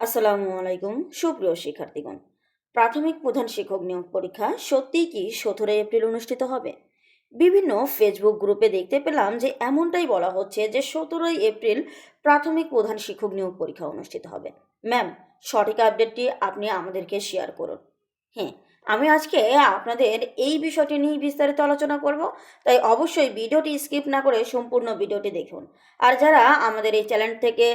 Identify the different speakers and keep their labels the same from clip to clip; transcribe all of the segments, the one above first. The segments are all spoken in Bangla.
Speaker 1: আসসালামু আলাইকুম, সুপ্রিয় শিক্ষার্থীগণ। প্রাথমিক প্রধান শিক্ষক নিয়োগ পরীক্ষা সত্যিই কি সতেরোই এপ্রিল অনুষ্ঠিত হবে? বিভিন্ন ফেসবুক গ্রুপে দেখতে পেলাম যে এমনটাই বলা হচ্ছে যে সতেরোই এপ্রিল প্রাথমিক প্রধান শিক্ষক নিয়োগ পরীক্ষা অনুষ্ঠিত হবে। ম্যাম, সঠিক আপডেটটি আপনি আমাদেরকে শেয়ার করুন। হ্যাঁ আমি আজকে আপনাদের এই বিষয়টি নিয়ে বিস্তারিত আলোচনা করব, তাই অবশ্যই ভিডিওটি স্কিপ না করে সম্পূর্ণ ভিডিওটি দেখুন। আর যারা আমাদের এই চ্যানেল থেকে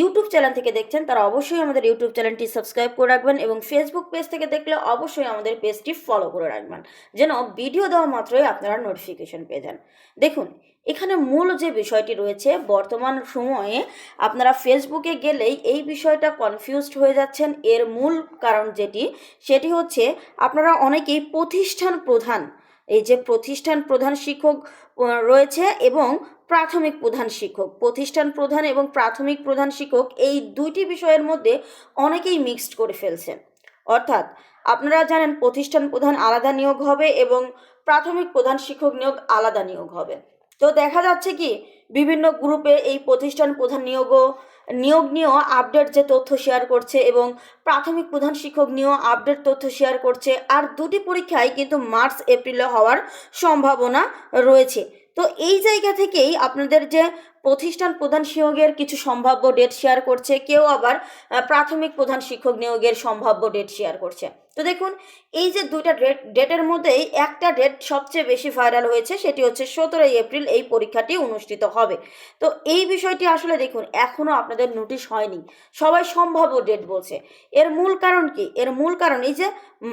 Speaker 1: ইউটিউব চ্যানেল থেকে দেখছেন, তারা অবশ্যই আমাদের ইউটিউব চ্যানেলটি সাবস্ক্রাইব করে রাখবেন এবং ফেসবুক পেজ থেকে দেখলে অবশ্যই আমাদের পেজটি ফলো করে রাখবেন, যেন ভিডিও দেওয়া মাত্রই আপনারা নোটিফিকেশন পেয়ে যান। দেখুন, এখানে মূল যে বিষয়টি রয়েছে, বর্তমান সময়ে আপনারা ফেসবুকে গেলেই এই বিষয়টা কনফিউজড হয়ে যাচ্ছেন। এর মূল কারণ যেটি, সেটি হচ্ছে আপনারা অনেকেই প্রতিষ্ঠান প্রধান এই যে প্রতিষ্ঠান প্রধান শিক্ষক রয়েছে এবং প্রাথমিক প্রধান শিক্ষক। প্রতিষ্ঠান প্রধান এবং প্রাথমিক প্রধান শিক্ষক এই দুইটি বিষয়ের মধ্যে অনেকেই মিক্সড করে ফেলছে। অর্থাৎ আপনারা জানেন প্রতিষ্ঠান প্রধান আলাদা নিয়োগ হবে এবং প্রাথমিক প্রধান শিক্ষক নিয়োগ আলাদা নিয়োগ হবে। তো দেখা যাচ্ছে কি, বিভিন্ন গ্রুপে এই প্রতিষ্ঠান প্রধান নিয়োগও নিয়োগ নিয়েও আপডেট যে তথ্য শেয়ার করছে এবং প্রাথমিক প্রধান শিক্ষক নিয়েও আপডেট তথ্য শেয়ার করছে আর দুটি পরীক্ষায় কিন্তু মার্চ এপ্রিলে হওয়ার সম্ভাবনা রয়েছে। তো এই জায়গা থেকেই আপনাদের যে প্রতিষ্ঠান প্রধান নিয়োগের কিছু সম্ভাব্য ডেট শেয়ার করছে, কেউ আবার প্রাথমিক প্রধান শিক্ষক নিয়োগের সম্ভাব্য ডেট শেয়ার করছে। তো দেখুন, এই যে দুইটা ডেট ডেটের মধ্যেই একটা ডেট সবচেয়ে বেশি ভাইরাল হয়েছে, সেটি হচ্ছে সতেরোই এপ্রিল এই পরীক্ষাটি অনুষ্ঠিত হবে। তো এই বিষয়টি আসলে দেখুন এখনও আপনাদের নোটিশ হয়নি। সবাই সম্ভাব্য ডেট বলছে। এর মূল কারণ কি? এর মূল কারণ এই যে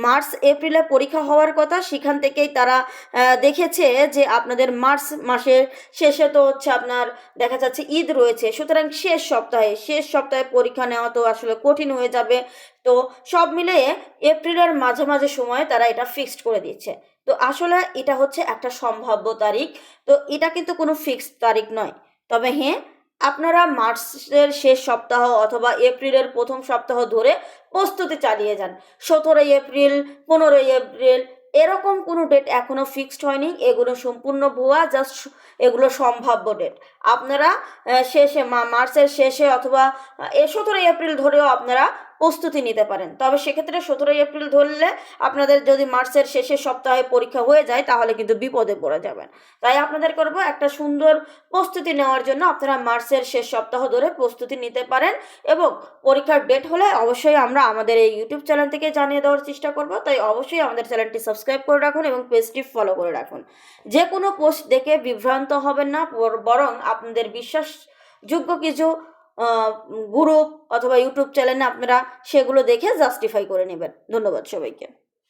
Speaker 1: মার্চ, এপ্রিলে পরীক্ষা হওয়ার কথা, সেখান থেকেই তারা দেখেছে যে আপনাদের মার্চ মাসের শেষে তো হচ্ছে আপনার দেখা যাচ্ছে ঈদ রয়েছে। সুতরাং শেষ সপ্তাহে শেষ সপ্তাহে পরীক্ষা নেওয়া তো আসলে কঠিন হয়ে যাবে। তো সব মিলিয়ে এপ্রিলের মাঝামাঝি সময়ে তারা এটা ফিক্সড করে দিচ্ছে। তো আসলে এটা হচ্ছে একটা সম্ভাব্য তারিখ। তো এটা কিন্তু কোনো ফিক্সড তারিখ নয়। তবে হ্যাঁ আপনারা মার্চের শেষ সপ্তাহ অথবা এপ্রিলের প্রথম সপ্তাহ ধরে প্রস্তুতি চালিয়ে যান। সতেরোই এপ্রিল, পনেরোই এপ্রিল এরকম কোনো ডেট এখনও ফিক্সড হয়নি, এগুলো সম্পূর্ণ ভুয়া জাস্ট এগুলো সম্ভাব্য ডেট আপনারা শেষে মার্চের শেষে অথবা সতেরোই এপ্রিল ধরেও আপনারা প্রস্তুতি নিতে পারেন। তবে সেক্ষেত্রে সতেরোই এপ্রিল ধরলে আপনাদের যদি মার্চের শেষের সপ্তাহে পরীক্ষা হয়ে যায়, তাহলে কিন্তু বিপদে পড়ে যাবেন। তাই আপনাদের করব একটা সুন্দর প্রস্তুতি নেওয়ার জন্য আপনারা মার্চের শেষ সপ্তাহ ধরে প্রস্তুতি নিতে পারেন এবং পরীক্ষার ডেট হলে অবশ্যই আমরা আমাদের এই ইউটিউব চ্যানেল থেকে জানিয়ে দেওয়ার চেষ্টা করব। তাই অবশ্যই আমাদের চ্যানেলটি সাবস্ক্রাইব করে রাখুন এবং পেজটি ফলো করে রাখুন। যে কোনো পোস্ট দেখে বিভ্রান্ত হবেন না বরং আপনাদের বিশ্বাসযোগ্য কিছু গ্রুপ অথবা ইউটিউব চ্যানেলে আপনারা সেগুলো দেখে জাস্টিফাই করে নেবেন। ধন্যবাদ সবাইকে।